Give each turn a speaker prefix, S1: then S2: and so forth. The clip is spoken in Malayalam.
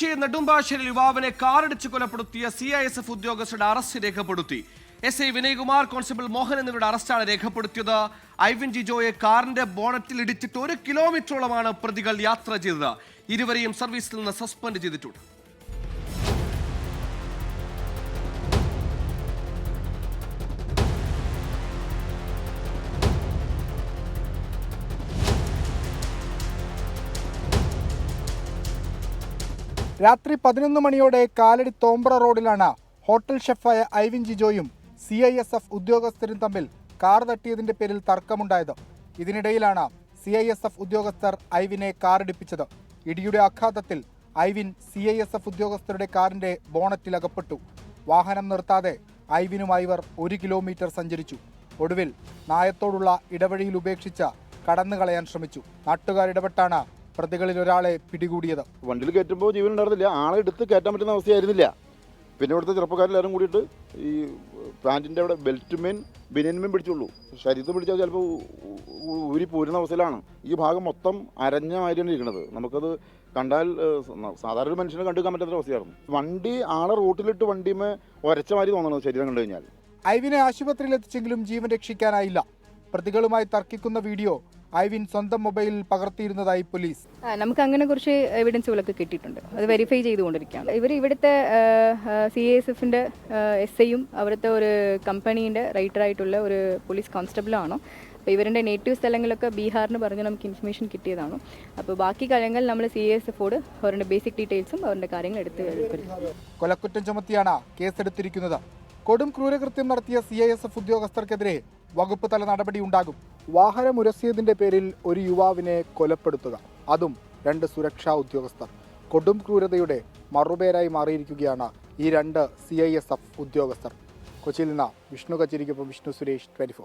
S1: കൊച്ചി നെടുമ്പാശ്ശേരി യുവാവിനെ കാറിടിച്ച് കൊലപ്പെടുത്തിയ സി ഐ എസ് എഫ് ഉദ്യോഗസ്ഥരുടെ അറസ്റ്റ് രേഖപ്പെടുത്തി. S I Vinaykumar constable Mohan എന്നിവരുടെ അറസ്റ്റാണ് രേഖപ്പെടുത്തിയത്. ഐവിൻ ജിജോയെ കാറിന്റെ ബോണറ്റിൽ ഇടിച്ചിട്ട് ഒരു കിലോമീറ്ററോളമാണ് പ്രതികൾ യാത്ര ചെയ്തത്. ഇരുവരെയും സർവീസിൽ നിന്ന് സസ്പെൻഡ് ചെയ്തിട്ടുണ്ട്.
S2: രാത്രി പതിനൊന്ന് മണിയോടെ കാലടി തോമ്പ്ര റോഡിലാണ് ഹോട്ടൽ ഷെഫായ ഐവിൻ ജിജോയും സി ഐ എസ് എഫ് ഉദ്യോഗസ്ഥരും തമ്മിൽ കാർ തട്ടിയതിന്റെ പേരിൽ തർക്കമുണ്ടായത്. ഇതിനിടയിലാണ് സി ഐ എസ് എഫ് ഉദ്യോഗസ്ഥർ ഐവിനെ കാറിടിപ്പിച്ചത്. ഇടിയുടെ ആഘാതത്തിൽ Ivin C I S F ഉദ്യോഗസ്ഥരുടെ കാറിന്റെ ബോണറ്റിൽ അകപ്പെട്ടു. വാഹനം നിർത്താതെ ഐവിനും ഐവർ ഒരു കിലോമീറ്റർ സഞ്ചരിച്ചു. ഒടുവിൽ നായത്തോടുള്ള ഇടവഴിയിൽ ഉപേക്ഷിച്ച കടന്നുകളയാൻ ശ്രമിച്ചു. നാട്ടുകാരിടപെട്ടാണ് പ്രതികളിൽ ഒരാളെ പിടികൂടിയത്.
S3: വണ്ടിയിൽ കയറ്റുമ്പോൾ ജീവൻ ഉണ്ടായിരുന്നില്ല. ആളെ എടുത്ത് കയറ്റാൻ പറ്റുന്ന അവസ്ഥയായിരുന്നില്ല. പിന്നെ ഇവിടുത്തെ ചെറുപ്പക്കാരെല്ലാവരും കൂടിയിട്ട് ഈ പാന്റിന്റെ അവിടെ ബെൽറ്റുമേൻ ബനിയന്മേൻ പിടിച്ചുള്ളൂ. ശരീരത്തിൽ പിടിച്ചാൽ ചിലപ്പോൾ ഊരി പോരുന്ന അവസ്ഥയിലാണ്. ഈ ഭാഗം മൊത്തം അരഞ്ഞ മാതിരിയാണ് ഇരിക്കുന്നത്. നമുക്കത് കണ്ടാൽ സാധാരണ ഒരു മനുഷ്യനെ കണ്ടുക്കാൻ പറ്റാത്ത അവസ്ഥയായിരുന്നു. വണ്ടി ആളെ റോട്ടിലിട്ട് വണ്ടിമേ ഒരച്ച മാതിരി തോന്നണം ശരീരം കണ്ടു കഴിഞ്ഞാൽ.
S2: ഐവിനെ ആശുപത്രിയിൽ എത്തിച്ചെങ്കിലും ജീവൻ രക്ഷിക്കാനായില്ല. പ്രതികളുമായി തർക്കിക്കുന്ന വീഡിയോ ഐവിൻ സ്വന്തം മൊബൈലിൽ പകർത്തിയിരുന്നതായി പോലീസ്.
S4: നമുക്ക് അങ്ങനെ കുറച്ച് എവിഡൻസുകളൊക്കെ കിട്ടിയിട്ടുണ്ട്. അത് വെരിഫൈ ചെയ്തുകൊണ്ടിരിക്കുകയാണ്. ഇവർ ഇവിടുത്തെ സി എസ് എഫിന്റെ എസ് ഐയും അവിടുത്തെ ഒരു കമ്പനീന്റെ റൈറ്ററായിട്ടുള്ള ഒരു പോലീസ് കോൺസ്റ്റബിളാണോ അപ്പോൾ ഇവരുടെ നേറ്റീവ് സ്ഥലങ്ങളൊക്കെ ബീഹാറിന് പറഞ്ഞ് നമുക്ക് ഇൻഫർമേഷൻ കിട്ടിയതാണ്. അപ്പോൾ ബാക്കി കാര്യങ്ങൾ നമ്മൾ സി എസ് എഫോട് അവരുടെ ബേസിക് ഡീറ്റെയിൽസും അവരുടെ കാര്യങ്ങൾ എടുത്ത്
S2: കൊലക്കുറ്റം ചുമത്തിയാണ് കേസെടുത്തിരിക്കുന്നത്. കൊടും ക്രൂരകൃത്യം നടത്തിയ സി ഐ എസ് എഫ് ഉദ്യോഗസ്ഥർക്കെതിരെ വകുപ്പ് തല നടപടിയുണ്ടാകും. വാഹനം ഉരസിയതിന്റെ പേരിൽ ഒരു യുവാവിനെ കൊലപ്പെടുത്തുക. അതും രണ്ട് സുരക്ഷാ ഉദ്യോഗസ്ഥർ. കൊടും ക്രൂരതയുടെ മറുപേരായി മാറിയിരിക്കുകയാണ് ഈ രണ്ട് സി ഐ എസ് എഫ് ഉദ്യോഗസ്ഥർ. കൊച്ചിയിൽ നിന്ന് വിഷ്ണു കച്ചേരിക്കൊപ്പം വിഷ്ണു സുരേഷ് ട്വന്റി